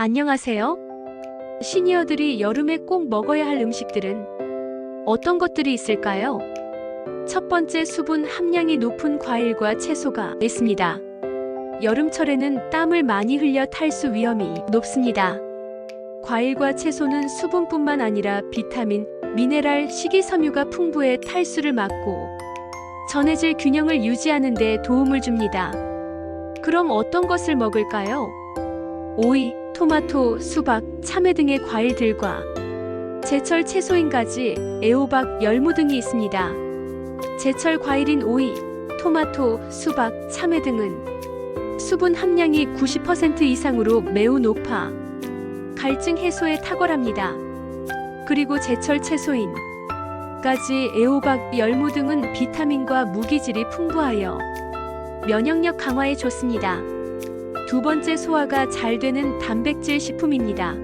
안녕하세요. 시니어들이 여름에 꼭 먹어야 할 음식들은 어떤 것들이 있을까요? 첫 번째 수분 함량이 높은 과일과 채소가 있습니다. 여름철에는 땀을 많이 흘려 탈수 위험이 높습니다. 과일과 채소는 수분뿐만 아니라 비타민, 미네랄, 식이섬유가 풍부해 탈수를 막고 전해질 균형을 유지하는 데 도움을 줍니다. 그럼 어떤 것을 먹을까요? 오이, 토마토, 수박, 참외 등의 과일들과 제철 채소인 가지, 애호박, 열무 등이 있습니다. 제철 과일인 오이, 토마토, 수박, 참외 등은 수분 함량이 90% 이상으로 매우 높아 갈증 해소에 탁월합니다. 그리고 제철 채소인 가지, 애호박, 열무 등은 비타민과 무기질이 풍부하여 면역력 강화에 좋습니다. 두 번째 소화가 잘 되는 단백질 식품입니다.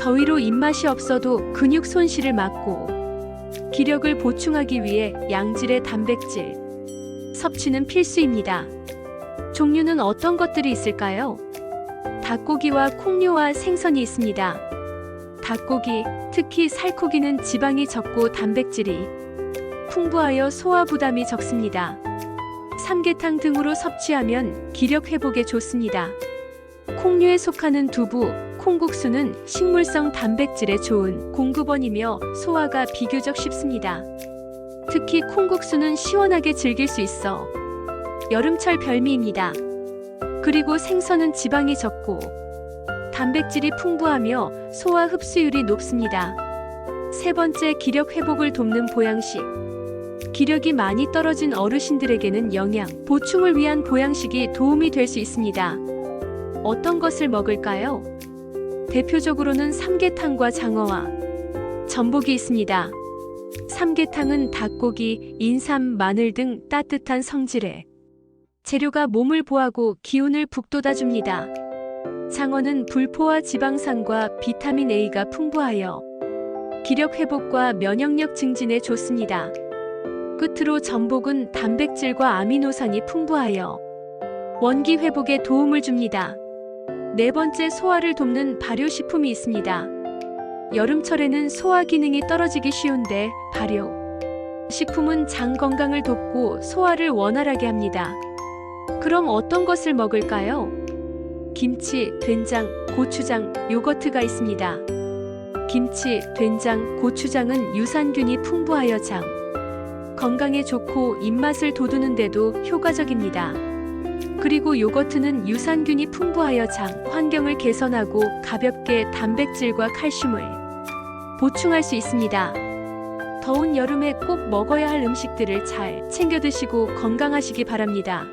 더위로 입맛이 없어도 근육 손실을 막고 기력을 보충하기 위해 양질의 단백질 섭취는 필수입니다. 종류는 어떤 것들이 있을까요? 닭고기와 콩류와 생선이 있습니다. 닭고기, 특히 살코기는 지방이 적고 단백질이 풍부하여 소화 부담이 적습니다. 삼계탕 등으로 섭취하면 기력 회복에 좋습니다. 콩류에 속하는 두부, 콩국수는 식물성 단백질에 좋은 공급원이며 소화가 비교적 쉽습니다. 특히 콩국수는 시원하게 즐길 수 있어 여름철 별미입니다. 그리고 생선은 지방이 적고 단백질이 풍부하며 소화 흡수율이 높습니다. 세 번째 기력 회복을 돕는 보양식. 기력이 많이 떨어진 어르신들에게는 영양 보충을 위한 보양식이 도움이 될 수 있습니다. 어떤 것을 먹을까요? 대표적으로는 삼계탕과 장어와 전복이 있습니다. 삼계탕은 닭고기, 인삼, 마늘 등 따뜻한 성질의 재료가 몸을 보하고 기운을 북돋아 줍니다. 장어는 불포화 지방산과 비타민 A가 풍부하여 기력 회복과 면역력 증진에 좋습니다. 끝으로 전복은 단백질과 아미노산이 풍부하여 원기 회복에 도움을 줍니다. 네 번째 소화를 돕는 발효식품이 있습니다. 여름철에는 소화 기능이 떨어지기 쉬운데 발효 식품은 장 건강을 돕고 소화를 원활하게 합니다. 그럼 어떤 것을 먹을까요? 김치, 된장, 고추장, 요거트가 있습니다. 김치, 된장, 고추장은 유산균이 풍부하여 장 건강에 좋고 입맛을 돋우는데도 효과적입니다. 그리고 요거트는 유산균이 풍부하여 장 환경을 개선하고 가볍게 단백질과 칼슘을 보충할 수 있습니다. 더운 여름에 꼭 먹어야 할 음식들을 잘 챙겨 드시고 건강하시기 바랍니다.